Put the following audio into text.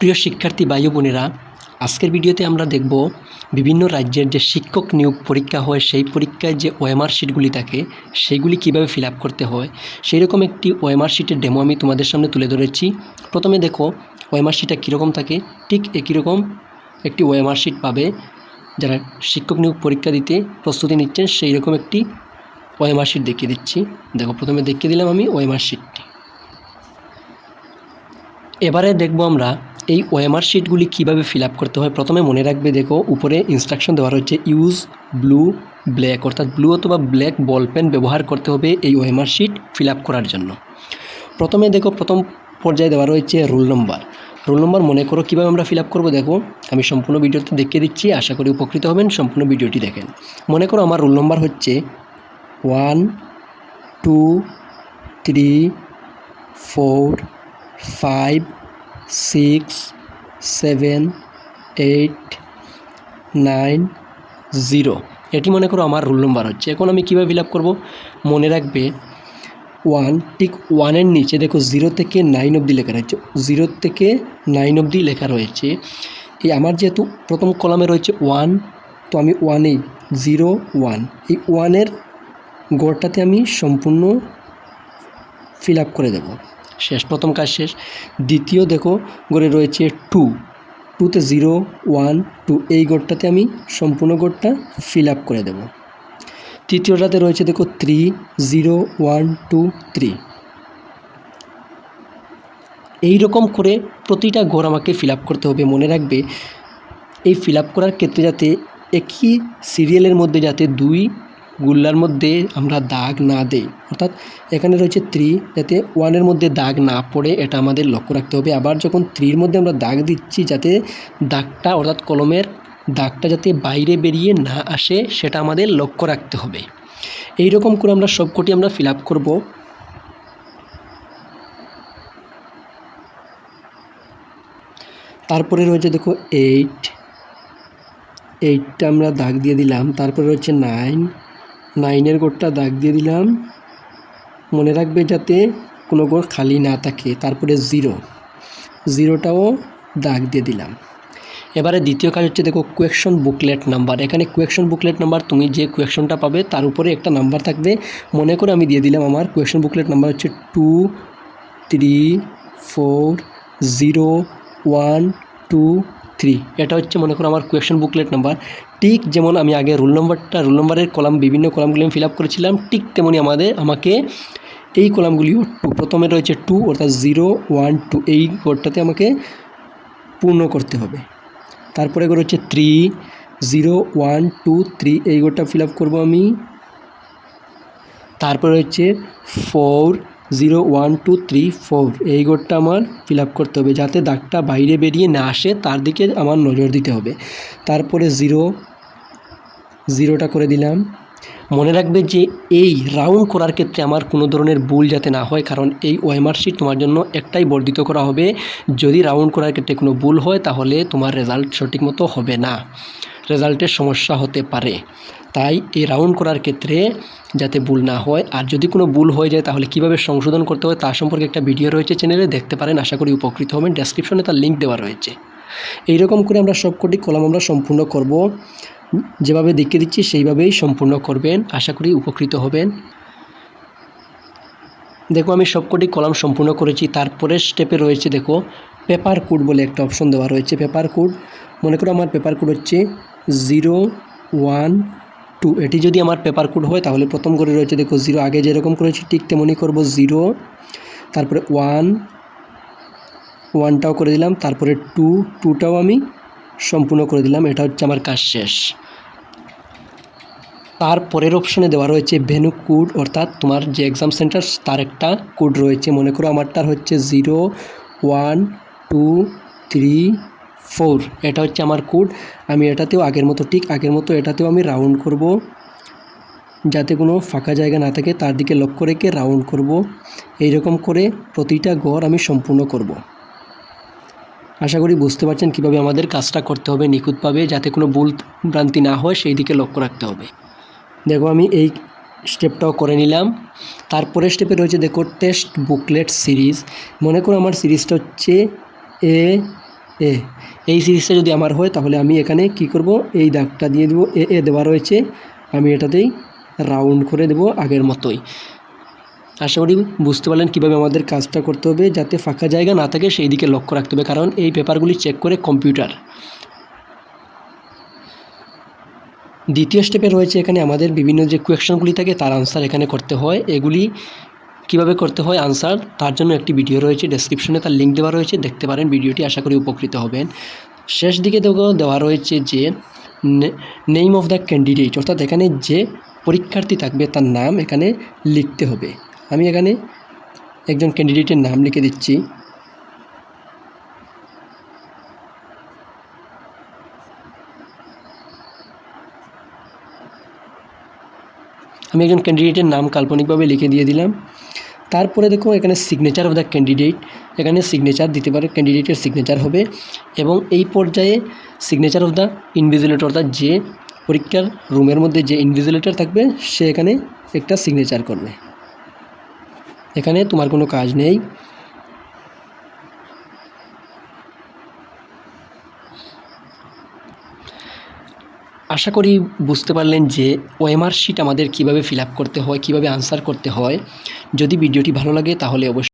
প্রিয় শিক্ষার্থী ভাই বোনেরা, আজকের ভিডিওতে আমরা দেখব বিভিন্ন রাজ্যের যে শিক্ষক নিয়োগ পরীক্ষা হয়, সেই পরীক্ষায় যে ওএমআর শিটগুলি থাকে সেইগুলি কীভাবে ফিল করতে হয় সেই রকম একটি ওএমআর শিটের ডেমো আমি তোমাদের সামনে তুলে ধরেছি। প্রথমে দেখো ওএমআর শিটটা কীরকম থাকে, ঠিক একই রকম একটি ওএমআর শিট পাবে, যারা শিক্ষক নিয়োগ পরীক্ষা দিতে প্রস্তুতি নিচ্ছেন সেই রকম একটি ওএমআর শিট দেখিয়ে দিচ্ছি। দেখো, প্রথমে দেখিয়ে দিলাম আমি ওএমআর শিটটি এবারে দেখব আমরা এই ওএমআর শিটগুলি কীভাবে ফিল আপ করতে হয়? প্রথমে মনে রাখবে, দেখো, উপরে ইনস্ট্রাকশন দেওয়া রয়েছে ইউজ ব্লু ব্ল্যাক অর্থাৎ ব্লু অথবা ব্ল্যাক বল পেন ব্যবহার করতে হবে এই ওএমআর শিট ফিল আপ করার জন্য। প্রথমে, দেখো, প্রথম পর্যায়ে দেওয়া রয়েছে রোল নম্বর রোল নম্বর মনে করো কীভাবে আমরা ফিল আপ করব? দেখো, আমি সম্পূর্ণ ভিডিওতে দেখিয়ে দিচ্ছি, আশা করি উপকৃত হবেন, সম্পূর্ণ ভিডিওটি দেখেন। মনে করো আমার রোল নম্বর হচ্ছে one two three four five six, seven, eight, nine, zero. এটি মনে করো আমার রোল নম্বর হচ্ছে। এখন আমি কীভাবে ফিল আপ করব? মনে রাখবে ওয়ান ঠিক ওয়ানের নিচে দেখো জিরো থেকে নাইন অবধি লেখা রয়েছে। জিরো থেকে নাইন অবধি লেখা রয়েছে। এই আমার যেহেতু প্রথম কলামে রয়েছে ওয়ান তো আমি ওয়ানেই জিরো ওয়ান এই ওয়ানের গড়টাতে আমি সম্পূর্ণ ফিল আপ করে দেব। শেষ, প্রথম কাজ শেষ। দ্বিতীয় দেখো, গড়ে রয়েছে টু টুতে জিরো ওয়ান টু এই গড়টাতে আমি সম্পূর্ণ গড়টা ফিল আপ করে দেব। তৃতীয়টাতে রয়েছে দেখো three zero one two three এই রকম করে প্রতিটা ঘর আমাকে ফিল আপ করতে হবে। মনে রাখবে, এই ফিল আপ করার ক্ষেত্রে যাতে একই সিরিয়ালের মধ্যে যাতে দুই গুল্লার মধ্যে আমরা দাগ না দেই। অর্থাৎ এখানে রয়েছে থ্রি যাতে ওয়ানের মধ্যে দাগ না পড়ে, এটা আমাদের লক্ষ্য রাখতে হবে। আবার যখন থ্রির মধ্যে আমরা দাগ দিচ্ছি, যাতে দাগটা, অর্থাৎ কলমের দাগটা যাতে বাইরে বেরিয়ে না আসে, সেটা আমাদের লক্ষ্য রাখতে হবে। এই রকম করে আমরা সবকটি আমরা ফিল আপ করব। তারপরে রয়েছে দেখো এইট এইটটা আমরা দাগ দিয়ে দিলাম। তারপরে রয়েছে নাইন নাইনের গোড়টা দাগ দিয়ে দিলাম। মনে রাখবে যাতে কোনো গোড় খালি না থাকে, তারপরে জিরো। জিরোটাও দাগ দিয়ে দিলাম। এবারে দ্বিতীয় কাজ হচ্ছে দেখো কোয়েকশন বুকলেট নাম্বার এখানে কোয়েকশন বুকলেট নাম্বার তুমি যে কোয়েকশনটা পাবে তার উপরে একটা নাম্বার থাকবে। মনে করে আমি দিয়ে দিলাম আমার কোয়েকশন বুকলেট নাম্বার হচ্ছে two three four zero one two three এটা হচ্ছে মনে করো আমার কোয়েকশন বুকলেট নাম্বার ঠিক যেমন আমি আগে রোল নম্বরটা রোল নম্বরের কলাম বিভিন্ন কলামগুলি আমি ফিল আপ করেছিলাম, ঠিক তেমনি আমাদের, আমাকে এই কলামগুলিও টু প্রথমে রয়েছে টু অর্থাৎ জিরো ওয়ান টু এই কোডটাতে আমাকে পূর্ণ করতে হবে। তারপরে করে হচ্ছে three zero one two three এই গোটা ফিল আপ করব আমি। তারপরে হচ্ছে four zero one two three four. এই গোটটা আমার ফিল আপ করতে হবে যাতে দাগটা বাইরে বেরিয়ে না আসে, তার দিকে আমার নজর দিতে হবে। তারপরে জিরো, জিরোটা করে দিলাম। মনে রাখবে যে এই রাউন্ড করার ক্ষেত্রে আমার কোনো ধরনের ভুল যাতে না হয়, কারণ এই ওএমআর শিট তোমার জন্য একটাই বর্ধিত করা হবে। যদি রাউন্ড করার ক্ষেত্রে কোনো ভুল হয়, তাহলে তোমার রেজাল্ট সঠিক মতো হবে না। রেজাল্টের সমস্যা হতে পারে। তাই এই রাউন্ড করার ক্ষেত্রে যাতে ভুল না হয়, আর যদি কোনো ভুল হয়ে যায় তাহলে কীভাবে সংশোধন করতে হয় তার সম্পর্কে একটা ভিডিও রয়েছে চ্যানেলে দেখতে পারেন, আশা করি উপকৃত হবেন ডেসক্রিপশনে তার লিঙ্ক দেওয়া রয়েছে। এইরকম করে আমরা সবকটি কলাম আমরা সম্পূর্ণ করব। যেভাবে দেখিয়ে দিচ্ছি সেইভাবেই সম্পূর্ণ করবেন, আশা করি উপকৃত হবেন। দেখো আমি সবকটি কলাম সম্পূর্ণ করেছি তারপরে স্টেপে রয়েছে দেখো পেপার কোড বলে একটা অপশন দেওয়া রয়েছে পেপার কোড মনে করো আমার পেপার কোড হচ্ছে জিরো ওয়ান টু, এটি যদি আমার পেপার কোড হয়, তাহলে প্রথম করে রয়েছে, দেখো জিরো আগে যেরকম করেছি, ঠিক তেমনই করব জিরো তারপরে ওয়ান ওয়ানটাও করে দিলাম, তারপরে টু টুটাও আমি সম্পূর্ণ করে দিলাম, এটা হচ্ছে আমার কাজ শেষ। তারপরের অপশনে দেওয়া রয়েছে ভেনু কোড অর্থাৎ তোমার যে এক্সাম সেন্টার তার একটা কোড রয়েছে, মনে করো, আমারটার হচ্ছে zero one two three four এটা হচ্ছে আমার কোড আমি এটাতেও আগের মতো, ঠিক আগের মতো এটাতেও আমি রাউন্ড করব। যাতে কোনো ফাঁকা জায়গা না থাকে, তার দিকে লক্ষ্য রেখে রাউন্ড করব। এই রকম করে প্রতিটা ঘর আমি সম্পূর্ণ করব। আশা করি বুঝতে পারছেন কীভাবে আমাদের কাজটা করতে হবে, নিখুঁতভাবে, যাতে কোনো ভুল ভ্রান্তি না হয়, সেই দিকে লক্ষ্য রাখতে হবে। দেখো, আমি এই স্টেপটাও করে নিলাম। তারপরে স্টেপে রয়েছে, দেখো টেস্ট বুকলেট সিরিজ মনে করো, আমার সিরিজটা হচ্ছে এ এ, এই সিরিজটা যদি আমার হয়, তাহলে আমি এখানে কি করব? এই দাগটা দিয়ে দেবো, এ এ দেওয়া রয়েছে। আমি এটাতেই রাউন্ড করে দেবো আগের মতোই। আশা করি বুঝতে পারলেন কীভাবে আমাদের কাজটা করতে হবে, যাতে ফাঁকা জায়গা না থাকে, সেই দিকে লক্ষ্য রাখতে হবে। কারণ এই পেপারগুলি চেক করে কম্পিউটার দ্বিতীয় স্টেপে রয়েছে এখানে আমাদের বিভিন্ন যে কোয়েশনগুলি থাকে, তার আনসার এখানে করতে হয়। এগুলি কীভাবে করতে হয় আনসার তার জন্য একটি ভিডিও রয়েছে ডেসক্রিপশনে তার লিঙ্ক দেওয়া রয়েছে, দেখতে পারেন ভিডিওটি আশা করি উপকৃত হবেন। শেষ দিকে দেওয়া রয়েছে যে নেম অফ দ্য ক্যান্ডিডেট অর্থাৎ এখানে যে পরীক্ষার্থী থাকবে, তার নাম এখানে লিখতে হবে। আমি এখানে একজন ক্যান্ডিডেটের নাম লিখে দিচ্ছি। আমি একজন ক্যান্ডিডেটের নাম কাল্পনিকভাবে লিখে দিয়ে দিলাম। তারপরে দেখো এখানে সিগনেচার অফ দ্য ক্যান্ডিডেট এখানে সিগনেচার দিতে পারে ক্যান্ডিডেটের সিগনেচার হবে এবং এই পর্যায়ে সিগনেচার অফ দ্য ইনভিজিলেটর অর্থাৎ যে পরীক্ষার রুমের মধ্যে যে ইনভিজিলেটর থাকবে, সে এখানে একটা সিগনেচার করবে। এখানে তোমার কোনো কাজ নেই। আশা করি বুঝতে পারলেন যে ওএমআর শিট আমাদের কীভাবে ফিল করতে হয়, কীভাবে আনসার করতে হয়। যদি ভিডিওটি ভালো লাগে তাহলে অবশ্যই